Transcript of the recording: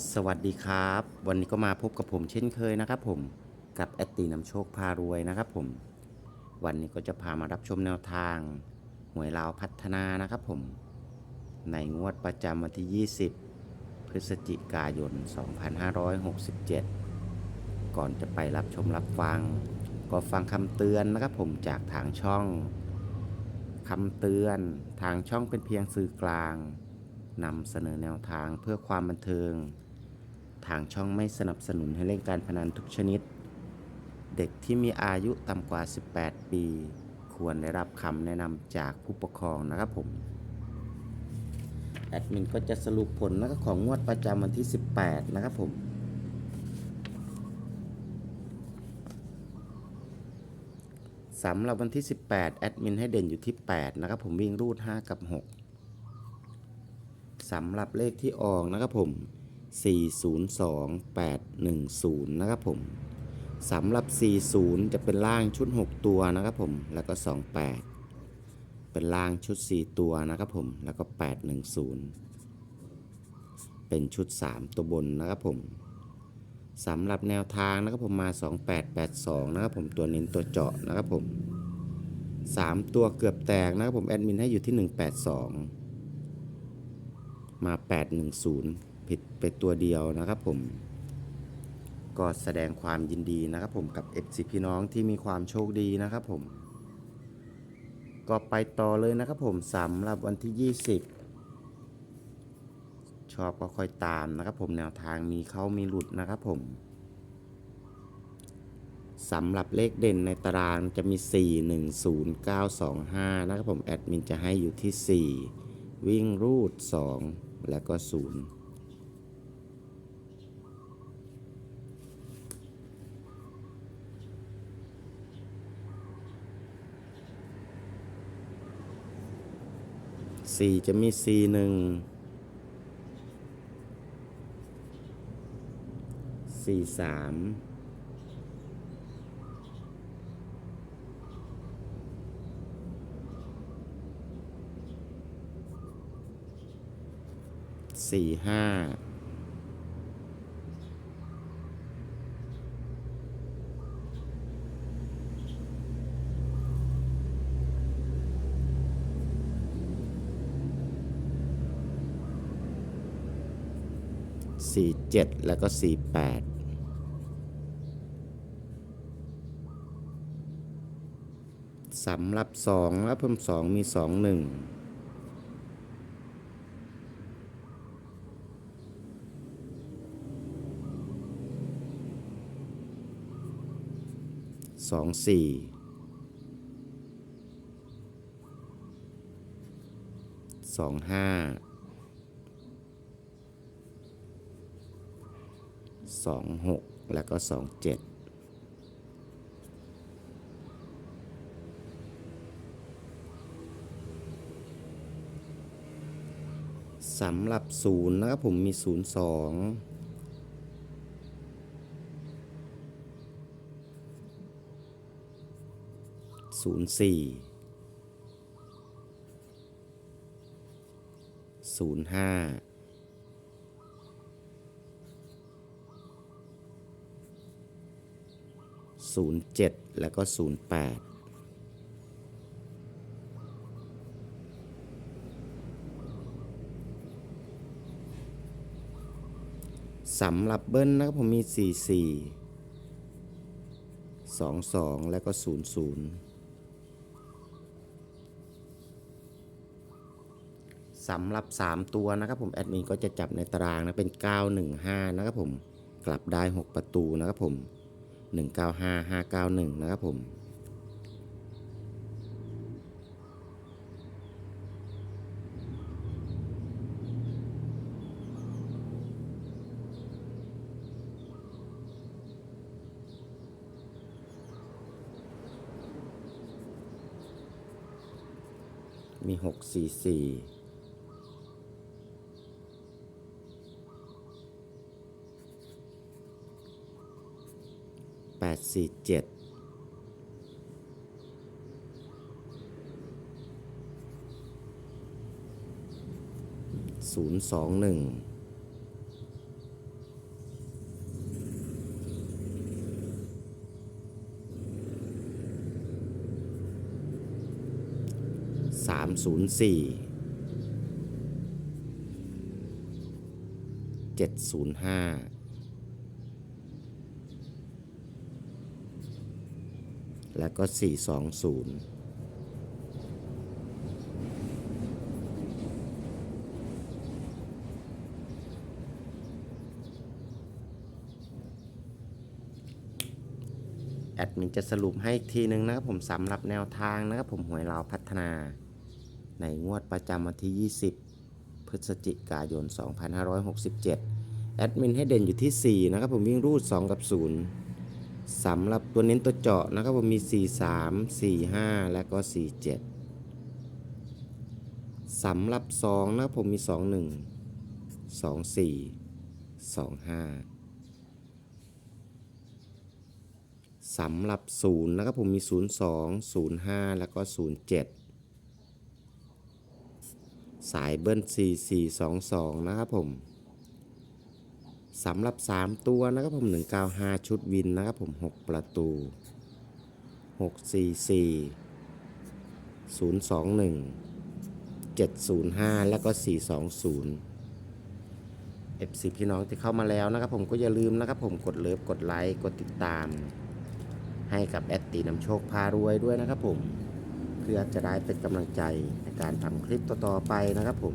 สวัสดีครับ วันนี้ก็มาพบกับผมเช่นเคยนะครับผมกับแอตตีนำโชคพารวยนะครับผม วันนี้ก็จะพามารับชมแนวทางหวยลาวพัฒนานะครับผม ในงวดประจำวันที่ 20 พฤศจิกายน 2567 ก่อนจะไปรับชมรับฟัง ก็ฟังคำเตือนนะครับผมจากทางช่องคำเตือนทางช่องเป็นเพียงสื่อกลางนำเสนอแนวทางเพื่อความบันเทิง ทางช่องไม่สนับสนุนให้เล่นการพนันทุกชนิด เด็กที่มีอายุต่ำกว่า 18 ปี ควรได้รับคำแนะนำจากผู้ปกครองนะครับผม แอดมินก็จะสรุปผลนะครับของงวดประจำวันที่ 18 นะครับผมสำหรับวันที่ 18 แอดมินให้เด่นอยู่ที่ 8 นะครับผมวิ่งรูด 5 กับ 6สำหรับเลขที่ออกนะครับผม 402810 นะครับผมสำหรับ 40 จะเป็นล่างชุด 6 ตัวนะครับผม แล้วก็ 28 เป็นล่างชุด 4 ตัวนะครับผม แล้วก็ 810 เป็นชุด 3 ตัวบนนะครับผมสำหรับแนวทางนะครับผมมา 2882 นะครับผมตัวเน้นตัวเจาะนะครับผม 3 ตัวเกือบแตกนะครับผมแอดมินให้อยู่ที่ 182 มา 810 ผิดไปตัวเดียวนะครับผม ก็แสดงความยินดีนะครับผมกับ FC พี่น้องที่มีความโชคดีนะครับผม ก็ไปต่อเลยนะครับผมสำหรับวันที่ 20 ชอบก็ค่อยตามนะครับผมแนวทางมีเข้ามีหลุดนะครับผมสำหรับเลขเด่นในตารางจะมี 4 1 0 9 2 5 นะครับผม แอดมินจะให้อยู่ที่ 4 วิ่งรูด 2 แล้วก็ 0 สี่จะมีสี่หนึ่งสี่สามสี่ห้า สี่เจ็ดแล้วก็สี่แปดสำหรับสองแล้วเพิ่มสองมีสองหนึ่งสองสี่สองห้า สองหกแล้วก็สองเจ็ดสำหรับศูนย์นะครับผมมีศูนย์สองศูนย์สี่ศูนย์ห้า 07 แล้วก็ 08สำหรับเบิ้ลนะครับผมมี 44 22 แล้วก็ 00 สำหรับ 3 ตัวนะครับผม แอดมินก็จะจับในตารางนะ เป็น 915 นะครับผม กลับได้ 6 ประตูนะครับผม 195591 นะครับผมมี 644 สี่เจ็ดศูนย์สองหนึ่งสามศูนย์สี่เจ็ดศูนย์ห้า แล้วก็สี่สองศูนย์แอดมินจะสรุปให้อีกทีหนึ่งนะครับผมสำหรับแนวทางนะครับผมหวยเราวพัฒนา ในงวดประจำวันที่ 20 พฤศจิกายน 2567 แอดมินให้เด่นอยู่ที่ 4 นะครับผมวิ่งรูด 2 กับ 0 สำหรับตัวเน้นตัวเจาะนะครับผมมี 43 45 และก็ 47สำหรับ2นะครับผมมี 21 24 25สำหรับ0นะครับผมมี 02 05 แล้วก็ 07 สายเบิ้ล 4422 นะครับผม สำหรับ 3 ตัวนะครับผม195 ชุดวินนะครับผม 6 ประตู 644 021 705 แล้วก็ 420 FC พี่น้องที่เข้ามาแล้วนะครับผมก็อย่าลืมนะครับผมกดเลิฟกดไลค์กดติดตาม ให้กับแอดตีนำโชคพารวยด้วยนะครับผม เพื่อจะได้เป็นกำลังใจในการทำคลิปต่อๆไปนะครับผม